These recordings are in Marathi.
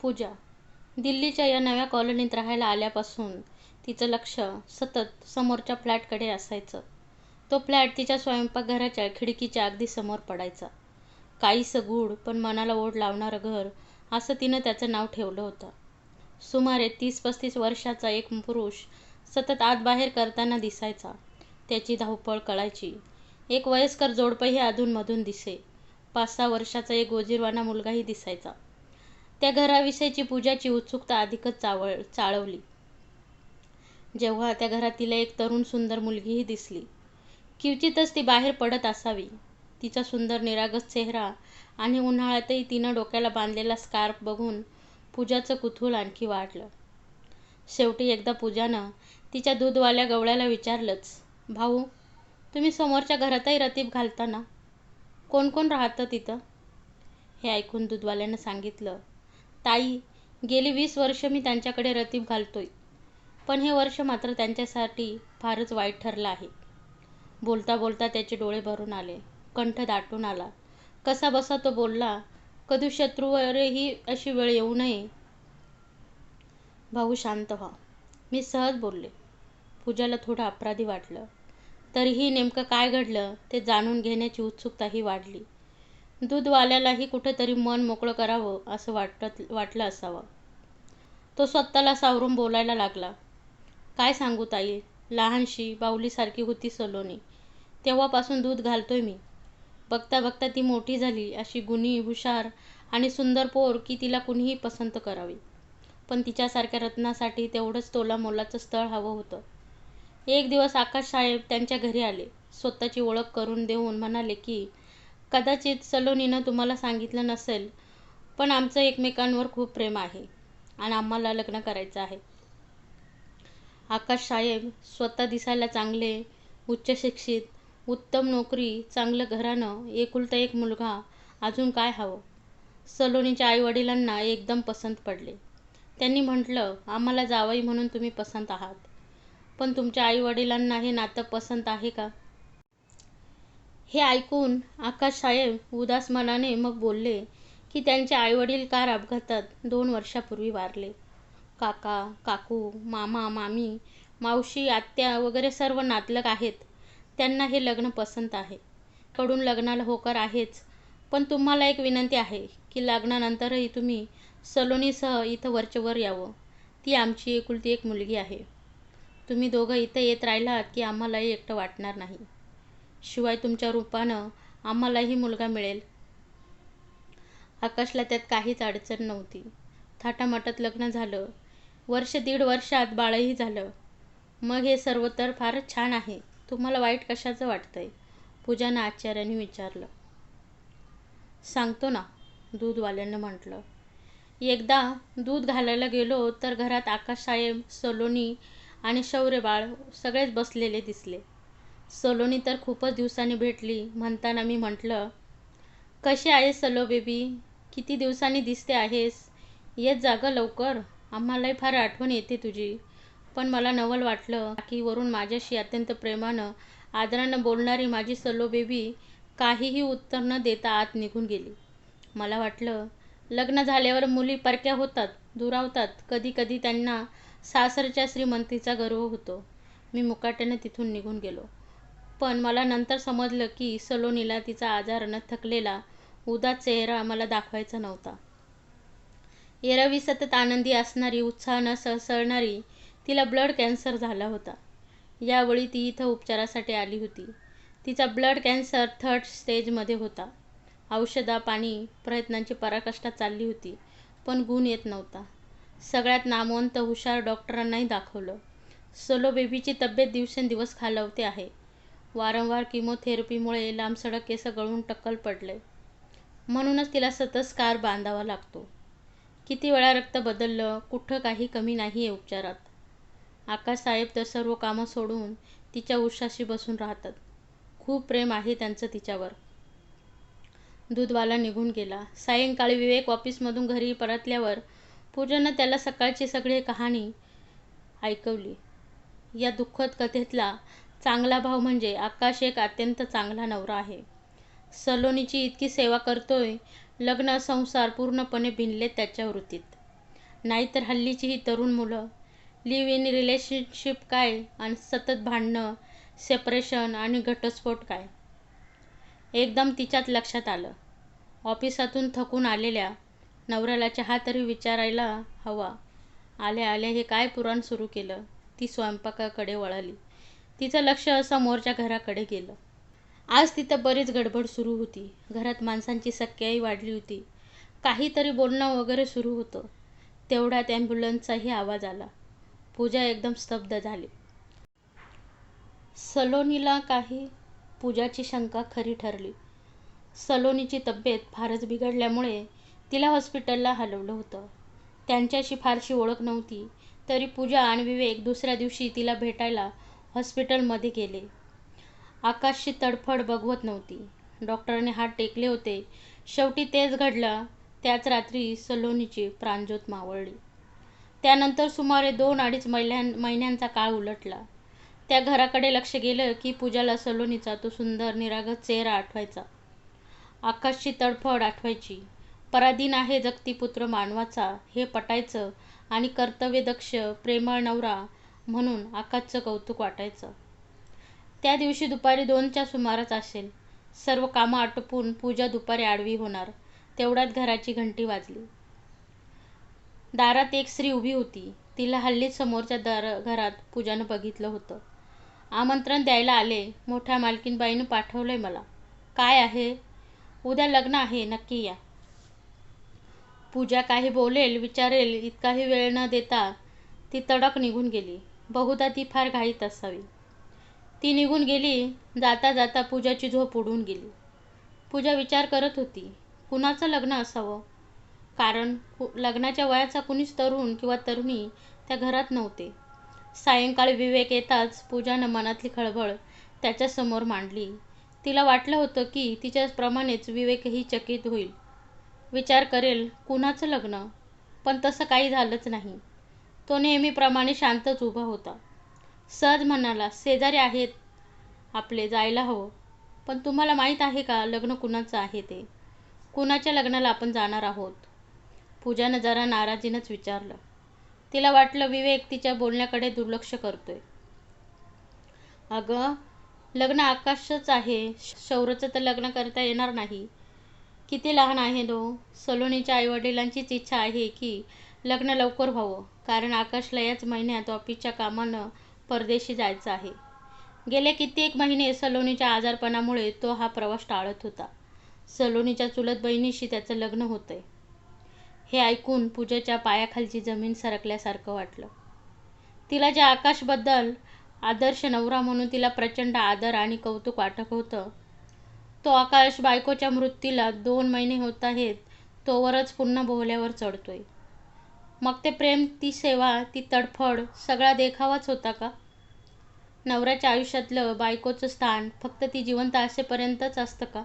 पूजा दिल्लीच्या या नव्या कॉलनीत राहायला आल्यापासून तिचं लक्ष सतत समोरच्या फ्लॅटकडे असायचं. तो फ्लॅट तिच्या स्वयंपाकघराच्या खिडकीच्या अगदी समोर पडायचा. काहीसं गूढ पण मनाला ओढ लावणारं घर असं तिनं त्याचं नाव ठेवलं होतं. सुमारे तीस-पस्तीस वर्षाचा एक पुरुष सतत आत-बाहेर करताना दिसायचा. त्याची धावपळ कळायची. एक वयस्कर जोडपंही अधूनमधून दिसे. पाच-सहा वर्षाचा एक गोजीरवाना मुलगाही दिसायचा. त्या घराविषयीची पूजाची उत्सुकता अधिकच चावळ चाळवली, जेव्हा त्या घरात तिला एक तरुण सुंदर मुलगीही दिसली. किवचितच ती बाहेर पडत असावी. तिचा सुंदर निरागस चेहरा आणि उन्हाळ्यातही तिनं डोक्याला बांधलेला स्कार्फ बघून पूजाचं कुतूहल आणखी वाढलं. शेवटी एकदा पूजानं तिच्या दूधवाल्या गवळ्याला विचारलंच, भाऊ, तुम्ही समोरच्या घरातही रतीब घालता ना? कोण कोण राहतं तिथं? हे ऐकून दूधवाल्यानं सांगितलं, ताई, गेली वीस वर्ष मी त्यांच्याकडे रतीब घालतोय. पण हे वर्ष मात्र त्यांच्यासाठी फारच वाईट ठरलं आहे. बोलता बोलता त्याचे डोळे भरून आले. कंठ दाटून आला. कसा बसा तो बोलला, कधी शत्रूवरही अशी वेळ येऊ नये. भाऊ शांत व्हा. मी सहज बोलले. पूजाला थोडं अपराधी वाटलं. तरीही नेमकं काय घडलं ते जाणून घेण्याची उत्सुकताही वाढली. दूधवाल्यालाही कुठेतरी मन मोकळं करावं असं वाटत वाटलं असावं. तो स्वतःला सावरून बोलायला लागला, काय सांगू ताई, लहानशी, बाहुलीसारखी होती सलोनी. तेव्हापासून दूध घालतोय मी. बघता बघता ती मोठी झाली. अशी गुणी, हुशार आणि सुंदर पोर की तिला कुणीही पसंत करावी पण तिच्यासारख्या रत्नासाठी तेवढंच तोला मोलाचं स्थळ हवं होतं. एक दिवस आकाशसाहेब त्यांच्या घरी आले. स्वतःची ओळख करून देऊन म्हणाले की, कदाचित सलोनीनं तुम्हाला सांगितलं नसेल, पण आमचं एकमेकांवर खूप प्रेम आहे आणि आम्हाला लग्न करायचं आहे. आकाश साहेब स्वतः दिसायला चांगले, उच्चशिक्षित, उत्तम नोकरी, चांगलं घराणं, एकुलता एक मुलगा, अजून काय हवं? सलोनीच्या आईवडिलांना एकदम पसंत पडले. त्यांनी म्हटलं, आम्हाला जावई म्हणून तुम्ही पसंत आहात. पण तुमच्या आईवडिलांना हे नातं पसंत आहे का? हे ऐकून आकाशसाहेब उदास मनाने मग बोलले की त्यांचे आईवडील कार अपघातात दोन वर्षापूर्वी वारले. काका, काकू, मामा, मामी, मावशी, आत्या वगैरे सर्व नातलग आहेत. त्यांना हे लग्न पसंत आहे. कडून लग्नाला होकार आहेच, पण तुम्हाला एक विनंती आहे की लग्नानंतरही तुम्ही सलोनीसह इथं वरचेवर यावं. ती आमची एकुलती एक मुलगी आहे. तुम्ही दोघं इथं येत राहिलात की आम्हालाही एकटं वाटणार नाही. शिवाय तुमच्या रूपानं आम्हालाही मुलगा मिळेल. आकाशला त्यात काहीच अडचण नव्हती. थाटामाटात लग्न झालं. वर्ष-दीड वर्षात बाळही झालं. मग हे सर्व तर फारच छान आहे. तुम्हाला वाईट कशाचं वाटतंय? पूजानं आश्चर्याने विचारलं. सांगतो ना, दूधवाल्यानं म्हटलं. एकदा दूध घालायला गेलो तर घरात आकाशसाहेब, सलोनी आणि शौर्यबाळ सगळेच बसलेले दिसले. सलोनी तर खूपच दिवसांनी भेटली म्हणताना मी म्हटलं, कशी आहेस सलो बेबी, किती दिवसांनी दिसते आहेस. येत जागं लवकर. आम्हालाही फार आठवण येते तुझी. पण मला नवल वाटलं. की वरून माझ्याशी अत्यंत प्रेमानं, आदरानं बोलणारी माझी सलो बेबी काहीही उत्तर न देता आत निघून गेली. मला वाटलं, लग्न झाल्यावर मुली परक्या होतात, दुरावतात. कधी कधी त्यांना सासरच्या श्रीमंतीचा गर्व होतो. मी मुकाट्यानं तिथून निघून गेलो. पण मला नंतर समजलं की सलोनीला तिचा आजारानं थकलेला, उदास चेहरा मला दाखवायचा नव्हता. एरवी सतत आनंदी असणारी, उत्साहानं सळसळणारी तिला ब्लड कॅन्सर झाला होता. यावेळी ती इथं उपचारासाठी आली होती. तिचा ब्लड कॅन्सर थर्ड स्टेजमध्ये होता. औषधा-पाणी, प्रयत्नांची पराकाष्ठा चालली होती, पण गुण येत नव्हता. सगळ्यात नामवंत, हुशार डॉक्टरांनाही दाखवलं. सलो बेबीची तब्येत दिवसेंदिवस खालवते आहे. वारंवार किमोथेरपीमुळे लांबसडक केस गळून टक्कल पडले म्हणूनच तिला सतत स्कार बांधावा लागतो. किती वेळा रक्त बदललं, कुठं काही कमी नाहीये उपचारात. आकाशसाहेब तर सर्व कामं सोडून तिच्या उशाशी बसून राहतात. खूप प्रेम आहे त्यांचं तिच्यावर. दूधवाला निघून गेला. सायंकाळी विवेक ऑफिसमधून घरी परतल्यावर पूजानं त्याला सकाळची सगळी कहाणी ऐकवली. या दुःखद कथेतला चांगला भाव म्हणजे आकाश एक अत्यंत चांगला नवरा आहे. सलोनीची इतकी सेवा करतोय. लग्न, संसार पूर्णपणे भिनले त्याच्या वृत्तीत. नाहीतर हल्लीची ही तरुण मुलं लिव्ह इन रिलेशनशिप काय आणि सतत भांडणं सेपरेशन आणि घटस्फोट काय एकदम तिच्यात लक्षात आलं ऑफिसातून थकून आलेल्या नवऱ्याला चहा तरी विचारायला हवा आल्या आल्या हे काय पुराण सुरू केलं ती स्वयंपाकाकडे वळाली तिचं लक्ष समोरच्या घराकडे गेलं. आज तिथं बरीच गडबड सुरू होती. घरात माणसांची सक्याही वाढली होती. काहीतरी बोलणं वगैरे सुरू होतं. तेवढ्यात ॲम्ब्युलन्सचाही आवाज आला. पूजा एकदम स्तब्ध झाली. सलोनीला काही पूजाची शंका खरी ठरली. सलोनीची तब्येत फारच बिघडल्यामुळे तिला हॉस्पिटलला हलवलं होतं. त्यांच्याशी फारशी ओळख नव्हती. तरी पूजा आणि विवेक दुसऱ्या दिवशी तिला भेटायला हॉस्पिटलमध्ये गेले. आकाशची तडफड बघवत नव्हती. डॉक्टरने हात टेकले होते. शेवटी तेच घडलं. त्याच रात्री सलोनीची प्राणज्योत मावळली. त्यानंतर सुमारे दोन अडीच महिन्यां महिन्यांचा काळ उलटला. त्या घराकडे लक्ष गेलं की पूजाला सलोनीचा तो सुंदर निरागत चेहरा आठवायचा. आकाशची तडफड आठवायची. पराधीन आहे जगती पुत्र मानवाचा हे पटायचं आणि कर्तव्यदक्ष प्रेमळ नवरा म्हणून आकाशचं कौतुक वाटायचं. त्या दिवशी दुपारी दोनच्या सुमारास असेल. सर्व कामं आटोपून पूजा दुपारी आडवी होणार. तेवढ्यात घराची घंटी वाजली. दारात एक स्त्री उभी होती. तिला हल्लीच समोरच्या दार घरात पूजानं बघितलं होतं. आमंत्रण द्यायला आले. मोठ्या मालकीनबाईनं पाठवलंय मला. काय आहे? उद्या लग्न आहे. नक्की या. पूजा काही बोलेल विचारेल इतकाही वेळ न देता ती तडक निघून गेली. बहुधा ती फार घाईत असावी. ती निघून गेली जाता जाता पूजाची झोप उडून गेली. पूजा विचार करत होती कुणाचं लग्न असावं? कारण लग्नाच्या वयाचा कुणीच तरुण किंवा तरुणी त्या घरात नव्हते. सायंकाळी विवेक येताच पूजानं मनातली खळबळ त्याच्यासमोर मांडली. तिला वाटलं होतं की तिच्याप्रमाणेच विवेकही चकित होईल. विचार करेल कुणाचं लग्न? पण तसं काही झालंच नाही. तो नेहमीप्रमाणे शांतच उभा होता. सहज म्हणाला शेजारी आहेत. आपले जायला हवं. पण तुम्हाला माहीत आहे का लग्न कुणाचं आहे ते? कुणाच्या लग्नाला आपण जाणार आहोत? पूजानं जरा नाराजीनंच विचारलं. तिला वाटलं विवेक तिच्या बोलण्याकडे दुर्लक्ष करतोय. अगं लग्न आकाशच आहे. शौर्यचं तर लग्न करता येणार नाही. किती लहान आहे तो सलोनीच्या आईवडिलांचीच इच्छा आहे की लग्न लवकर व्हावं. कारण आकाशला याच महिन्यात ऑफिसच्या कामानं परदेशी जायचं आहे. गेले कित्येक महिने सलोनीच्या आजारपणामुळे तो हा प्रवास टाळत होता. सलोनीच्या चुलत बहिणीशी त्याचं लग्न होतंय. हे ऐकून पूजेच्या पायाखालची जमीन सरकल्यासारखं वाटलं. तिला ज्या आकाशबद्दल आदर्श नवरा म्हणून तिला प्रचंड आदर आणि कौतुक वाटत होतं तो आकाश बायकोच्या मृत्यूला दोन महिने होत आहेत तोवरच पुन्हा बोहल्यावर चढतोय. मग ते प्रेम ती सेवा ती तडफड सगळा देखावाच होता का? नवऱ्याच्या आयुष्यातलं बायकोचं स्थान फक्त ती जिवंत असेपर्यंतच असतं का?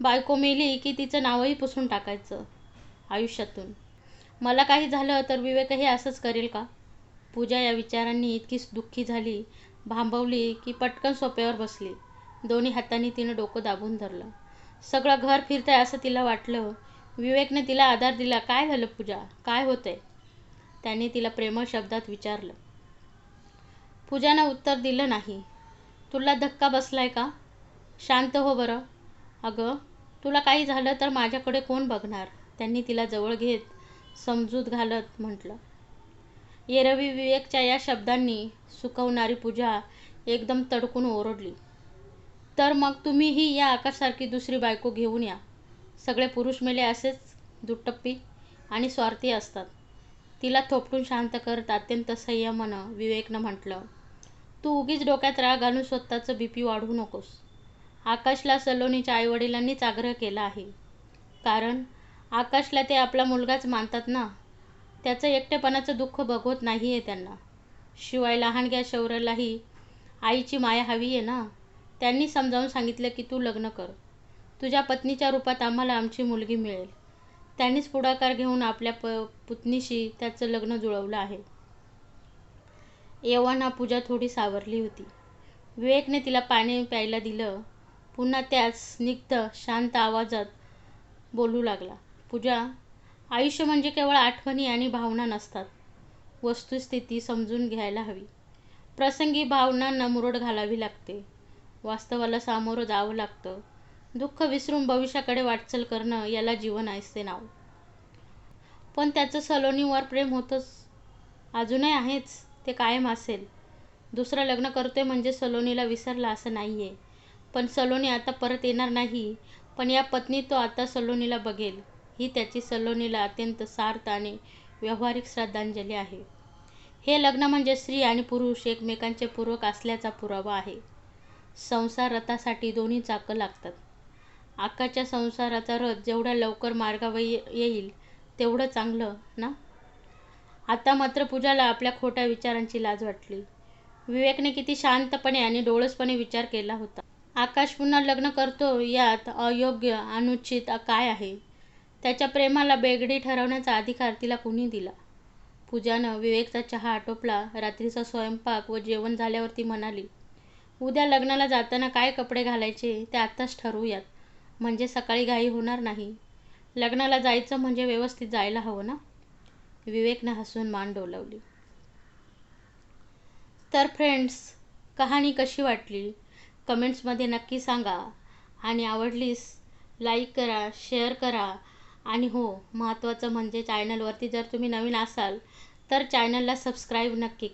बायको मेली की तिचं नावही पुसून टाकायचं आयुष्यातून? मला काही झालं तर विवेकही असंच करेल का? पूजा या विचारांनी इतकीच दुःखी झाली भांबवली की पटकन सोप्यावर बसली. दोन्ही हातांनी तिनं डोकं दाबून धरलं. सगळं घर फिरतंय असं तिला वाटलं. विवेकने तिला आधार दिला. काय झालं पूजा? काय होतंय? त्याने तिला प्रेमळ शब्दात विचारलं. पूजानं उत्तर दिलं नाही. तुला धक्का बसलाय का? शांत हो बरं. अगं तुला काही झालं तर माझ्याकडे कोण बघणार? त्यांनी तिला जवळ घेत समजूत घालत म्हटलं. येरवी विवेकच्या या शब्दांनी सुकवणारी पूजा एकदम तडकून ओरडली. तर मग तुम्हीही या आकाशसारखी दुसरी बायको घेऊन या. सगळे पुरुष मेले असेच दुटप्पी आणि स्वार्थी असतात. तिला थोपटून शांत करत अत्यंत संयमानं विवेकनं म्हटलं तू उगीच डोक्यात राग घालून स्वतःचं बी पी वाढवू नकोस. आकाशला सलोनीच्या आईवडिलांनीच आग्रह केला आहे. कारण आकाशला ते आपला मुलगाच मानतात ना. त्याचं एकटेपणाचं दुःख बघवत नाही आहे त्यांना. शिवाय लहानग्या शौर्यालाही आईची माया हवी आहे ना. त्यांनी समजावून सांगितलं की तू लग्न कर. तुझ्या पत्नीच्या रूपात आम्हाला आमची मुलगी मिळेल. त्यांनीच पुढाकार घेऊन आपल्या प पुतणीशी त्याचं लग्न जुळवलं आहे. येव्हाना पूजा थोडी सावरली होती. विवेकने तिला पाणी प्यायला दिलं. पुन्हा त्याच स्निग्ध शांत आवाजात बोलू लागला. पूजा आयुष्य म्हणजे केवळ आठवणी आणि भावना नसतात. वस्तुस्थिती समजून घ्यायला हवी. प्रसंगी भावनांना मुरड घालावी लागते. वास्तवाला सामोरं जावं लागतं. दुःख विसरून भविष्याकडे वाटचाल करणं याला जीवन असते नाव. पण त्याचं सलोनीवर प्रेम होतंच. अजूनही आहेच ते कायम असेल. दुसरं लग्न करतोय म्हणजे सलोनीला विसरला असं नाही आहे पण सलोनी आता परत येणार नाही. पण या पत्नी तो आता सलोनीला बघेल. ही त्याची सलोनीला अत्यंत सार्थ आणि व्यावहारिक श्रद्धांजली आहे. हे लग्न म्हणजे स्त्री आणि पुरुष एकमेकांचे पूर्वक असल्याचा पुरावा आहे. संसार रथासाठी दोन्ही चाकं लागतात. आकाच्या संसाराचा रथ जेवढ्या लवकर मार्गावर येईल तेवढं चांगलं ना? आता मात्र पूजाला आपल्या खोट्या विचारांची लाज वाटली. विवेकने किती शांतपणे आणि डोळसपणे विचार केला होता. आकाश पुन्हा लग्न करतो यात अयोग्य अनुचित काय आहे? त्याच्या प्रेमाला बेगडी ठरवण्याचा अधिकार तिला कुणी दिला? पूजानं विवेकचा चहा आटोपला रात्रीचा स्वयंपाक व जेवण झाल्यावर ती म्हणाली उद्या लग्नाला जाताना काय कपडे घालायचे ते आत्ताच ठरवूयात. म्हणजे सकाळी घाई होणार नाही. लग्नाला जायचं म्हणजे व्यवस्थित जायला हवं ना? विवेकनं हसून मान डोलवली. तर फ्रेंड्स कहाणी कशी वाटली? कमेंट्समध्ये नक्की सांगा. आणि आवडलीस लाईक करा शेअर करा. आणि हो महत्त्वाचं म्हणजे चॅनलवरती जर तुम्ही नवीन असाल तर चॅनलला सबस्क्राईब नक्की